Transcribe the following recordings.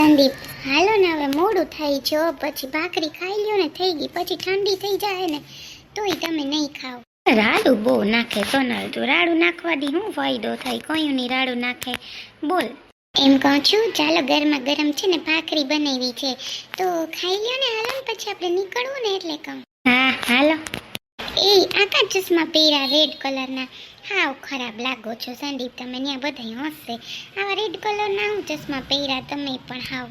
સંદીપ, હાલો ને હવે મોડું થાય જો પછી ભાખરી ખાઈ લ્યો ને થઈ ગઈ, પછી ઠંડી થઈ જાય ને, તોય તમે નહીં ખાઓ. રાડું બહુ નાખે સોનલ, તું રાડું નાખવાથી શું ફાયદો થાય, કયું ની રાડું નાખે, બોલ. એમ કહું છું, ચાલો ગરમા ગરમ છે ને ભાખરી બનાવી છે, તો ખાઈ લ્યો ને હાલો પછી આપણે નીકળવું ને એટલે કહું. હા, હાલો. એ આકા ચશ્મા પહેર્યા રેડ કલરના હાવ ખરાબ લાગો છો સંદીપ, તમે ત્યાં બધા હસશે આવા રેડ કલરના હું ચશ્મા પહેર્યા તમે પણ હાવ.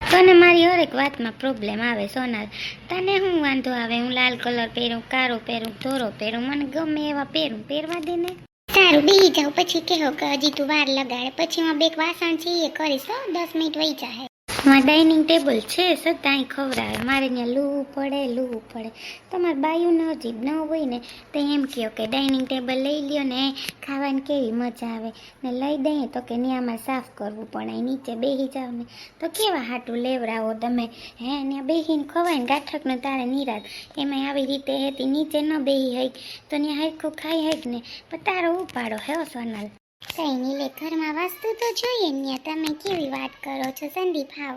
તને મારી હરેક વાતમાં પ્રોબ્લેમ આવે સોનલ. તને હું વાંધો આવે, હું લાલ કલર પહેરું કારો પહેરું, ધોરો પહેરું, મને ગમે એવા પહેરું, પહેરવા દે ને. સારું બેસી જાઉં પછી કહો કે હજી તું વાર લગાડે, પછી હું બે વાસણ છે એ કરીશ દસ મિનિટ વહી જાય માં ડાઇનિંગ ટેબલ છે સદાય ખવડાવે. મારે ત્યાં લૂવું પડે લૂવું પડે. તમારે બાયું ન, જીભ ન હોય ને, તો એમ કહો કે ડાઇનિંગ ટેબલ લઈ લ્યો ને, ખાવાની કેવી મજા આવે. ને લઈ દઈએ તો કે ત્યાં સાફ કરવું પડે, નીચે બેસી જાઓ ને. તો કેવા હાટું લેવડાવો તમે? હે, ત્યાં બેસીને ખવાય ને ગાંઠકને તારે નિરાત એમાં આવી રીતે હેતી, નીચે ન બેસી હોય તો ત્યાં હરખું ખાઈ હોય ને પણ તારો ઉપાડો, હે, સોનલ? કઈ નહીં લે ઘરમાં વસ્તુ તો જોઈએ ને તમે કેવી વાત કરો છો સંદીપ હાવ.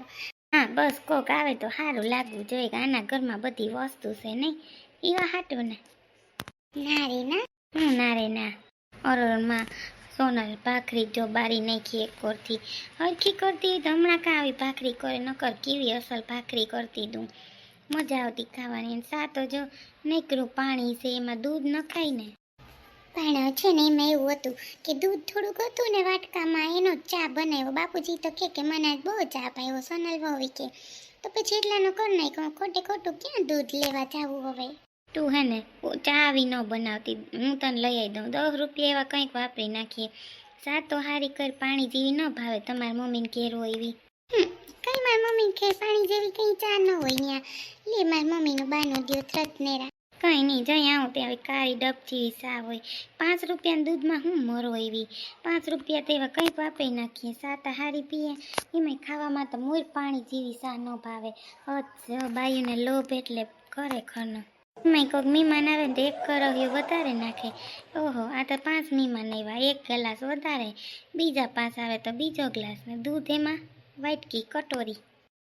હા બસ કોક આવે તો સારું લાગવું જોઈએ કે આના ઘરમાં બધી વસ્તુ છે નહીં એવા હાટું ને. ના રે ના. હું ના રે ના. અરરમાં સોનલ ભાખરી જો બારી નાખી એક કોરથી. હરખી કરતી તો હમણાં કાં આવી ભાખરી કરે નકર કેવી અસલ ભાખરી કરતી તું. મજા આવતી ખાવાની. સાતો જો નીકળું પાણી છે એમાં દૂધ નખાય ને. પણ છે ને એમાં એવું હતું કે દૂધ થોડુંક હતું ને વાટકામાં એનો ચા બનાવ્યો. બાપુજી તો કે કે મને આજ બહુ ચા પાયો સોનલ વહુ કે. તો પછી એટલાનો કર નાખ્યો ખોટે ખોટું ક્યાં દૂધ લેવા જાવું હવે? તું હે ને ચા આવી ન બનાવતી. હું તને લઈ આવી દઉં. દસ રૂપિયા એવા કંઈક વાપરી નાખીએ. સા તો હારી કર પાણી જેવી ન ભાવે. તમારી મમ્મીને ઘેર હોય એવી. કઈ મારી મમ્મી કે પાણી જેવી કઈ ચા ન હોય ત્યાં લે મારી મમ્મીનું બાનો દિયો ત્રત નેરા. કઈ નહીં, જઈ આવું ત્યાં કાળી ડબ સા હોય. પાંચ રૂપિયાના દૂધમાં હું મરો એવી? પાંચ રૂપિયા તો એવા કંઈક વાપરી નાખીએ, સા હારી પીએ. એમાંય ખાવામાં તો મૂર પાણી જેવી સા ન ભાવે. બાયુને લોભ એટલે ખરેખરનો એમાંય કોઈક મહેમાન આવે ને તો એક કરવ્યો વધારે નાખે. ઓહો, આ તો પાંચ મહેમાન આવ્યા, એક ગ્લાસ વધારે. બીજા પાંચ આવે તો બીજો ગ્લાસ ને દૂધ એમાં વાટકી, કટોરી.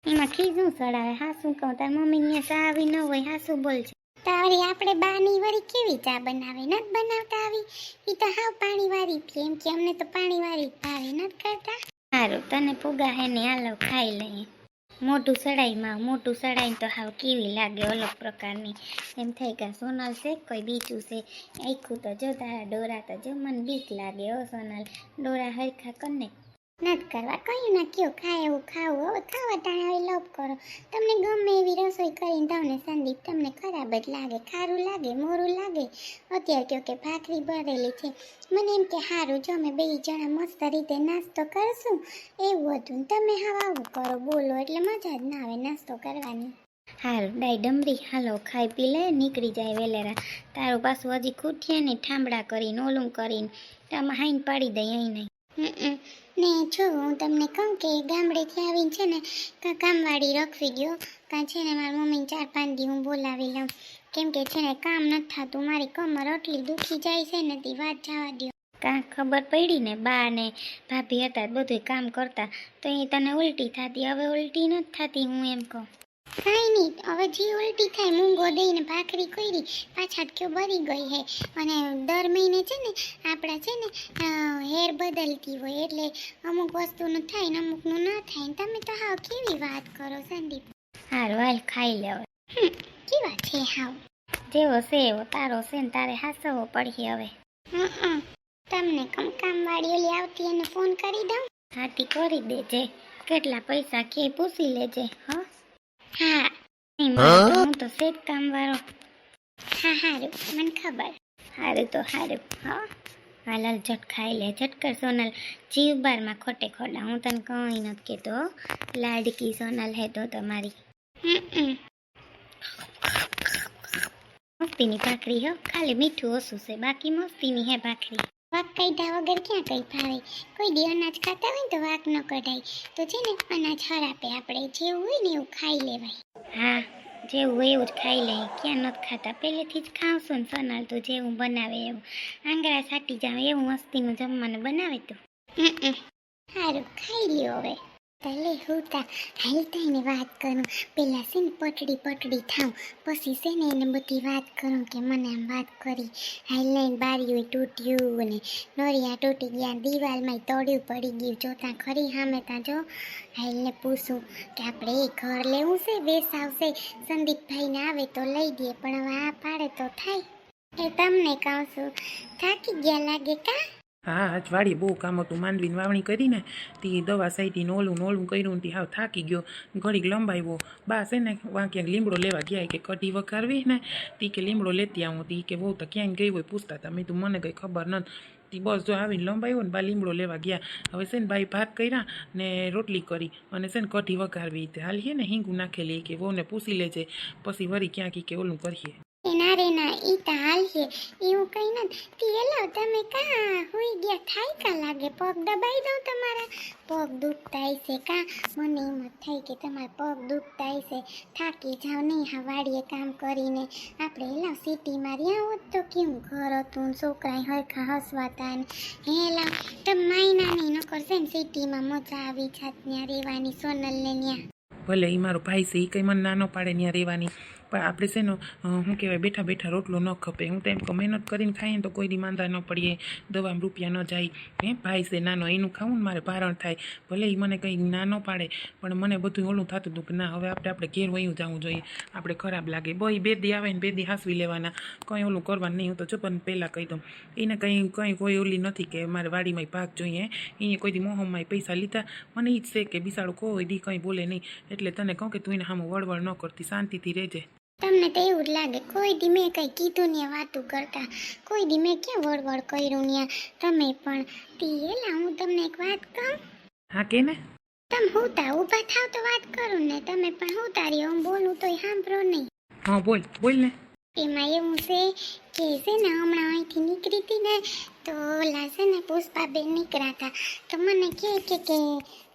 એમાં ખીજું સડાવે હા શું કહું, તાર મમ્મી ને ચા આવી ન હોય હા શું બોલ છે તારી આપણે બાની વળી કેવી ચા બનાવે? નત બનાવતા આવી? ઈ તો હાવ પાણી વાળી પીએ એમ કે અમને તો પાણી વાળી ભાવે. નત કરતા? સારું તને ફુગા હે ને હાલો ખાઈ લઈએ. મોટું સડાઈમાં મોટું સડાઈ તો હાવ કેવી લાગે અલગ પ્રકારની. એમ થાય કે સોનલ છે કોઈ બીજું છે? આખું તો જો તારા ડોરા તો જો મને બીક લાગે હો સોનલ. ડોરા હરખા કરને નથી કરવા. કહ્યું ના કયો ખાય એવું ખાવું. હવે ખાવા ટાણે હવે લોભ કરો. તમને ગમે એવી રસોઈ કરીને તમને સંદીપ તમને ખરાબ જ લાગે. ખારું લાગે, મોરું લાગે. અત્યારે કયો કે ભાખરી ભરેલી છે. મને એમ કે સારું જો અમે બે જણા મસ્ત રીતે નાસ્તો કરશું. એવું હતું તમે હાવ આવું કરો. બોલો, એટલે મજા જ ના આવે નાસ્તો કરવાની. હાલ ડાય ડમરી. હાલો, ખાઈ પી લે, નીકળી જાય વેલેરા. તારું પાછું હજી ખૂટીએ ને ઠામડા કરીને, ઓલું કરીને. તમે હાઈન પાડી દઈ અહીં નહીં ને જો હું તમને કહું કે ગામડેથી આવીને છે ને કાં કામવાળી રખવી ગયો, કાં છે ને મારી મમ્મીને ચાર પાંચ દી હું બોલાવી લઉં. કેમ કે છે ને કામ નથી થતું, મારી કમર એટલી દુખી જાય છે ને તે વાત જવા દો કાં ખબર પડી ને બા ને ભાભી હતા બધું કામ કરતા, તો એ તને ઉલટી થતી, હવે ઉલટી નથી થતી હું એમ કહું. કાંઈ નહીં હવે જે ઉલટી થાય મૂંગો દઈને ભાખરી કરી પાછા કયો બરી ગઈ હે. અને દર મહિને છે ને આપણા છે ને હેર બદલતી હોય એટલે અમુક વસ્તુનું થાય ને અમુકનું ના થાય ને તમે તો હાવ કેવી વાત કરો સંદીપ. હારું હાલ ખાઈ લેવો કેવા છે હાવ? જેવો છે એવો તારો છે ને તારે હાસવો પડશે હવે. તમને કંકામવાળી ઓલી આવતી એને ફોન કરી દઉં? હાથી કરી દેજે. કેટલા પૈસા કે પૂછી લેજે હા? હા નહીં, હું? તો સેટ કામ વાળો. હા હારું મને ખબર. હારું તો હારું હા. હાલ હાલ ઝટ ખાઈ લે ઝટ કર સોનલ. જીવ બારમાં ખોટે ખોટા હું તને કંઈ નથી કહેતો. લાડકી સોનલ હે તો તમારી. મસ્તીની ભાખરી હો. ખાલી મીઠું ઓછું છે બાકી મસ્તીની હે ભાખરી. વાક કાઢ્યા વગર ક્યાં કંઈ ભાવે? કોઈ દી અનાજ ખાતા હોય ને તો વાક ન કઢાય. તો છે ને અનાજ હરાપે આપણે. જેવું હોય ને એવું ખાઈ લેવાય. હા જેવું હોય એવું જ ખાઈ લઈએ. ક્યાં નથી ખાતા? પહેલેથી જ ખાવશું ને સનાલ તો જેવું બનાવે એવું આંગળા સાટી જાવ એવું મસ્તીનું જમવાનું બનાવે તો. સારું ખાઈ લ્યો હવે. તલે હું તા એને વાત કરું. પેલા છે ને પટડી પટડી થાઉં. પછી છે ને એને બધી વાત કરું કે મને આમ વાત કરી. હાઈલાઈન બારીઓ તૂટ્યું અને નોરિયા તૂટી ગયા દિવાલમાં તોડ્યું પડી ગયું. જોતા ખરી સામે ત્યાં જો. હાલને પૂછું કે આપણે એ ઘર લેવું છે, બેસાવશે? સંદીપભાઈને આવે તો લઈ દઈએ પણ હવે આ પાડે તો થાય. એ તમને કહું છું. થાકી ગયા લાગે કા? હા વાડી બહુ કામ હતું, માંડવીને વાવણી કરીને તે દવા સાઈટીને ઓલું ને ઓલું કર્યું ને તે હાવ થાકી ગયો. ઘડીક લંબાવ્યો. બા છે ને, વાં ક્યાંક લીમડો લેવા ગયા કે કઢી વઘારવી ને તી કે લીમડો લેતી આવું. તી કે બહુ તો ક્યાંય ગઈ હોય પૂછતા હતા. મેં તું મને કંઈ ખબર નથી તી બસ જો આવીને લંબાવ્યો ને બા લીમડો લેવા ગયા. હવે છે ને બાઈ ભાત કર્યા ને રોટલી કરી અને છે ને કઢી વઘારવી. હાલીએ ને હિંગું નાખેલી કે વહુને પૂછી લેજે. પછી વળી ક્યાંક કે ઓલું કરીએ. એના રેના ઈ તાલ છે, એવું કઈ નથી. તીએલો તમે કા હોઈ ગયા? થાય કા લાગે? પગ દબાઈ દઉં તમારા? પગ દુખતા છે કા? મને એમ જ થાય કે તમારા પગ દુખતા છે. થાકી જાવ નહીં, હા, વાડીએ કામ કરીને. આપણે એલા સિટીમાં રહ્યા હોત તો કેવું? ઘર હતું છોકરાએ છોકરા હરખા હસવાતા ને. હે એલા તમે માયના નહીં ન કરશે ને સિટીમાં મજા આવી જાત, ત્યાં રહેવાની, સોનલને ત્યાં. ભલે એ મારો ભાઈ છે એ કંઈ મને ના ન પાડે ત્યાં રહેવાની. પણ આપણે છે ને શું કહેવાય, બેઠા બેઠા રોટલો ન ખપે. હું તો એમ કહું, મહેનત કરીને ખાઈએ તો કોઈ દી માંદા ન પડીએ. દવામાં રૂપિયા ન જાય. હે, ભાઈ છે નાનો, એનું ખાવું ને મારે ભારણ થાય. ભલે એ મને કંઈ ના ન પાડે, પણ મને બધું ઓલું થતું હતું કે ના, હવે આપણે આપણે ઘેર વયું જવું જોઈએ. આપણે ખરાબ લાગે. બોય બે દી આવે ને બે દી હાંસવી લેવાના. કંઈ ઓલું કરવાનું નહીં. હું તો જો પણ પહેલાં કહી દઉં. એને કંઈ કંઈ કોઈ ઓલી નથી કે મારે વાડીમાં ભાગ જોઈએ. એને કોઈ દી મોહમમાં પૈસા લીધા. મને એ જ છે કે બિસાડું કોઈ દી કંઈ બોલે નહીં. એટલે તને કહું કે તું એને સામે વળવળ ન કરતી. શાંતિથી રહેજે. તમને તો એવું જ લાગે કોઈ દી મેં કંઈ કીધું ને વાતું કરતા કોઈ દી મેં ક્યાં વળવળ કર્યું ને તમે પણ તી એલા હું તમને એક વાત કહું? હા કે ને? તમે હોતા ઊભા થાવ તો વાત કરું ને તમે પણ હુતા રહ્યો હું બોલું તોય સાંભળો નહીં. હા બોલ બોલ ને. એમાં એવું છે કે છે ને હમણાં અહીંથી નીકળી હતી ને તો ઓલા છે ને પુષ્પાબેન નીકળ્યા હતા તો મને કહે કે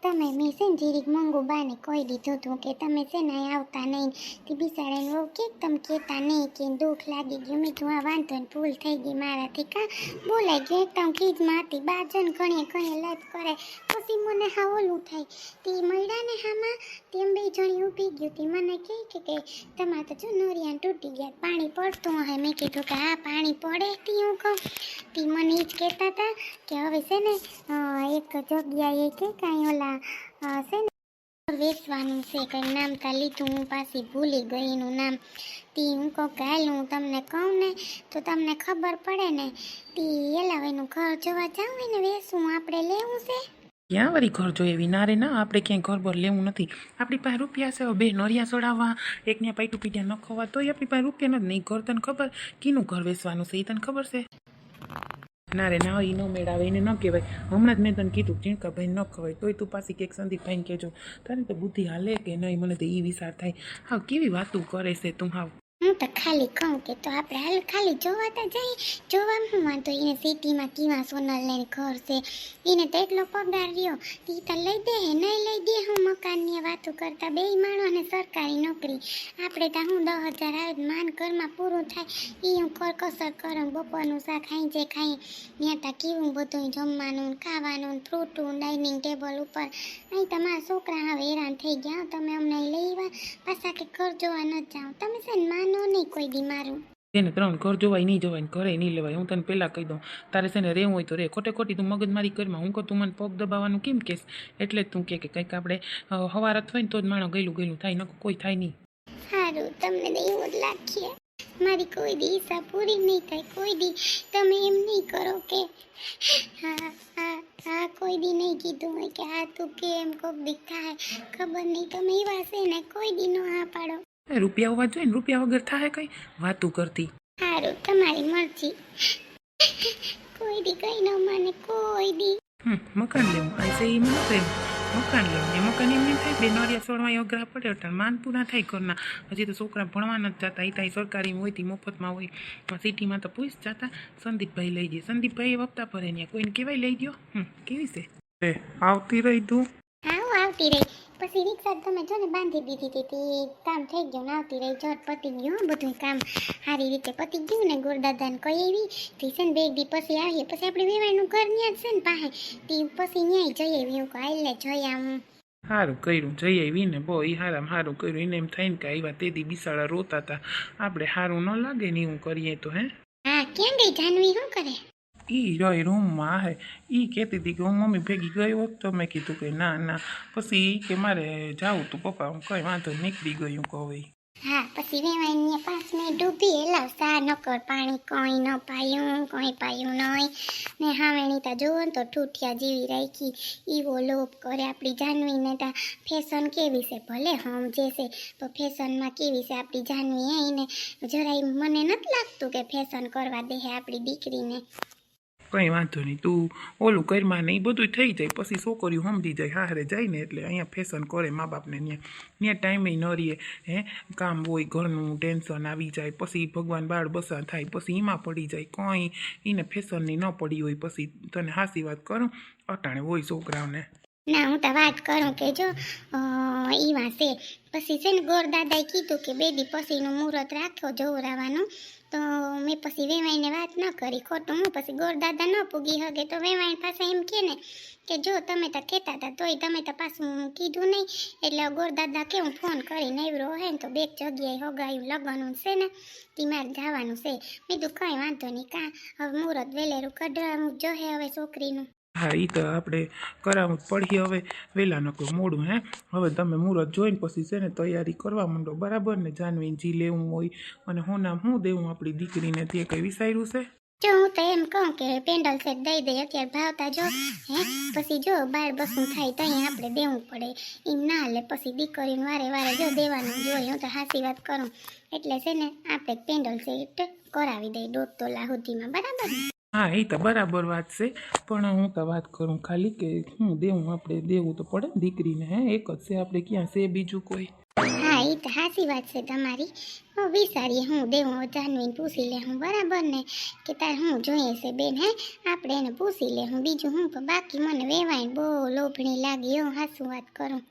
તમે મેં છે ને જીરીક મંગુ બાને કહી દીધું હતું કે તમે છે ને આવતા નહીં? તે બિચારાને બહુ કે તમે કહેતા નહીં કે દુઃખ લાગી ગયું. મેં તું આ વાંધો ને ભૂલ થઈ ગઈ મારાથી. કાં બોલાઈ ગયું, એકદમ કીધમાં હતી. બાજન ઘણી ઘણી લત કરે. પછી મને હા ઓલું થાય. તે મળ્યા ને હામાં, તેમ બે જણી ઊભી ગયું. તે મને કહે કે કે તમારે તો જો નોરિયાન તૂટી ગયા, પાણી પડતું હોય મેં કીધું કે, હા, પાણી પડે, તી હું કહું. તે મને એ જ કહેતા હતા કે, હવે છે ને એક જગ્યાએ કે કાંઈ ઓલા છે ને, વેચવાનું છે, કંઈ નામ તા લીધું. હું પાછી ભૂલી ગઈ એનું નામ. તી હું કહું કે, હાલ હું તમને કહું ને, તો તમને ખબર પડે ને, તી એલા એનું ઘર જોવા જાઉં ને, વેચવું, આપણે લેવું છે. ક્યાં વળી ઘર જોઈએ? વિનારે ના, આપણે ક્યાંય ઘર બર લેવું નથી. આપણી પાસે રૂપિયા છે બે નરિયા ચડાવવા, એકને પાઈટું પીટ્યા ન ખવા, તોય આપણી પાસે રૂપિયા નથી. નહીં ઘર તને ખબર? કીનું ઘર વેચવાનું છે? એ તને ખબર છે? ના રે ના એ ન મેળાવે, એને ન કહેવાય. હમણાં જ મેં તને કીધું ચીણકા ભાઈ ન ખવાય, તોય તું પાછી કંઈક સંદીપભાઈને કહેજો. તારે તો બુદ્ધિ હાલે કે નહીં? મને તો એ વિચાર થાય. હા, કેવી વાતું કરે છે તું હાવ? હું તો ખાલી કહું કે તો આપણે હાલ ખાલી જોવા તો જઈએ. જોવામાં શું વાંધો એને સિટીમાં કેવા સોનલ લઈને ઘર છે. એને તો એટલો પગાર રહ્યો. એ તો લઈ દે, નહીં લઈ દે, હું મકાનની વાતો કરતા બે માણો અને સરકારી નોકરી. આપણે તો હું દસ હજાર આવે માન ઘરમાં પૂરું થાય. એ હું કરકસર કરું બપોરનું શાક ખાઈ જે ખાઈ. ત્યાં ત્યાં કેવું બધું જમવાનું ખાવાનું ફ્રૂટું ડાઇનિંગ ટેબલ ઉપર. અહીં તમારા છોકરા હવે હેરાન થઈ ગયા. તમે અમને લઈ આવ્યા. પાછા કે ઘર જોવા ન જાઓ. તમે છે ને નહીં કોઈ દી મારું. તેને ત્રણ ઘર જોવાય નહીં જોવાય ને ઘરે નહીં લેવાય. હું તને પહેલાં કહી દઉં તારે છે ને રહેવું હોય તો રે. ખોટે ખોટી તું મગજમારી કરમાં હું કહું તું મને પગ દબાવવાનું કેમ કેસ એટલે જ તું કે કંઈક આપણે હવાર હવારત ને તો જ માણો ગયેલું ગયેલું થાય નકો કોઈ થાય નહીં. સારું તમને એવું જ લાગીએ મારી કોઈ દી ઈચ્છા પૂરી નહીં થાય. કોઈ દી તમે એમ નહીં કરો કે હા હા હા કોઈ દી નહીં કીધું હોય કે હા તું કેમ કોક દી થાય. ખબર નહીં તમે એવા છે ને કોઈ દી નો હા પાડો. રૂપિયા હોવા જોઈએ ને? રૂપિયા વગર થાય કઈ? વાતું કરતી. સારું તમારી મરજી. કોઈ દી કઈ ન માને કોઈ દી. હમ મકાન લેવું. આ છે મને પ્રેમ મકાન લેવું. એ મકાન એમ નહીં થાય બે નોરિયા સોળમાં અઘરા પડે એટલે માન પૂરા થાય ઘરના. હજી તો છોકરા ભણવા નથી જતા એ ત્યાં સરકારી હોય તી મફતમાં હોય. પણ સિટીમાં તો પૂછ જતા સંદીપભાઈ લઈ જાય સંદીપભાઈ એ વખતા ભરે ને કોઈને કહેવાય લઈ ગયો? હમ કેવી છે? આવતી રહી તું. હા આવતી રહી. પછી રિક્ષા તમે જો ને બાંધી દીધી હતી તે કામ થઈ ગયું આવતી રહી જટ પતી ગયું બધું કામ સારી રીતે પતી ગયું ને ગુરદાદાને કઈ એવી ભીષણ બે દી પછી આવીએ પછી આપણે વેવાયનું ઘર ત્યાં જ છે ને પાસે તે પછી ન્યાય જઈ આવી હું આવીને જઈ આવું સારું કર્યું જઈ આવી ને બહુ એ હારામ સારું કર્યું એને એમ થાય ને કે આવ્યા તેથી બિસાડા રોતા હતા આપણે સારું ન લાગે ને એવું કરીએ તો હે? હા ક્યાં ગઈ જાનવી શું કરે? ઈ રોય રૂમમાં હે એ કહેતી હતી કે હું મમ્મી ભેગી ગયો હોત તો મેં કીધું કે ના ના પછી એ કે મારે જાવું તું પપ્પા હું કંઈ વાંધો નીકળી ગયું કહું હા પછી વેવાઈને પાંચ મિનિટ ડૂબી એલાવ સા નકર પાણી કોઈ ન પાયું કોઈ પાયું નહીં ને હાવેણી તા જોવો તો ઠૂઠિયા જેવી રાખી ઈવો લોપ કરે આપણી જાનવીને તા ફેશન કેવી છે ભલે સમજે છે તો ફેશનમાં કેવી છે આપણી જાનવી એને જરાય મને નથી લાગતું કે ફેશન કરવા દે આપણી દીકરીને કંઈ વાંધો નહીં, તું ઓલું કરમાં નહીં બધું થઈ જાય. પછી છોકરીઓ સમજી જાય હારે જાય ને એટલે અહીંયા ફેશન કરે મા બાપને ત્યાં ત્યાં ટાઈમે ન રહીએ, હે? કામ હોય, ઘરનું ટેન્શન આવી જાય, પછી ભગવાન બાળ બસા થાય, પછી એમાં પડી જાય, કંઈ એને ફેશનની ન પડી હોય, પછી તને હાસી વાત કરું? અટાણે હોય છોકરાઓને. ના, હું તો વાત કરું કે જો ઈ વાંસે. પછી છે ને ગોર દાદાએ કીધું કે બે દી પછીનું મુહૂર્ત રાખ્યો જોવરાવાનું તો મેં પછી વેવાઈને વાત ન કરી, ખોટું હું પછી ગોરદાદા ન પૂગી હગે. તો વેવાઈ પાસે એમ કે ને કે જો તમે તો કહેતા હતા, તોય તમે તો પાછું કીધું નહીં. એટલે ગોરદાદા કે હું ફોન કરીને આવ્યો હે ને તો બે જગ્યાએ હગાયું, લગનનું છે ને મારે જવાનું છે. મેં કીધું કંઈ વાંધો નહીં, કાં? હવે મુહૂર્ત વેલેરું કઢાવવું જોહે હવે છોકરીનું. હા એ તો આપણે કરાવવું પડીએ હવે વહેલા નકર મોડું, હે? હવે તમે મુહૂર્ત જોઈને પછી છે ને તૈયારી કરવા માંડો. બરાબર ને? જાનવીને જી લેવું હોય અને હું નામ શું દેવું આપણી દીકરીને તે કંઈ વિચાર્યું છે? જો હું તો એમ કહું કે પેન્ડલ સેટ દઈ દે, અત્યારે ભાવતા જો, હે? પછી જો બાર બસું થાય તો અહીંયા આપણે દેવું પડે. એમ ના લે પછી દીકરીને વારે વારે જો દેવાનું જોઈએ હું તો હાસી વાત કરું. એટલે છે ને, આપણે પેન્ડલ સેટ કરાવી દઈએ દોઢ તોલા સુધીમાં, બરાબર? હા, એ તો બરાબર વાત છે. પણ હું તો વાત કરું ખાલી કે હું દેવું, આપણે દેવું તો પડે દીકરીને, હે? એક જ છે, આપણે ક્યાં છે બીજું કોઈ? હા, એ તો સાચી વાત છે તમારી. હું, વિચારીએ હું દેવું જાનવીને પૂછી લે હું, બરાબર ને? કે તાર હું જોઈએ છે બેન, હે? આપણે એને પૂછી લે હું, બીજું હું બાકી મને વેવાય બહુ લોભણી લાગી હું હાસું વાત કરું.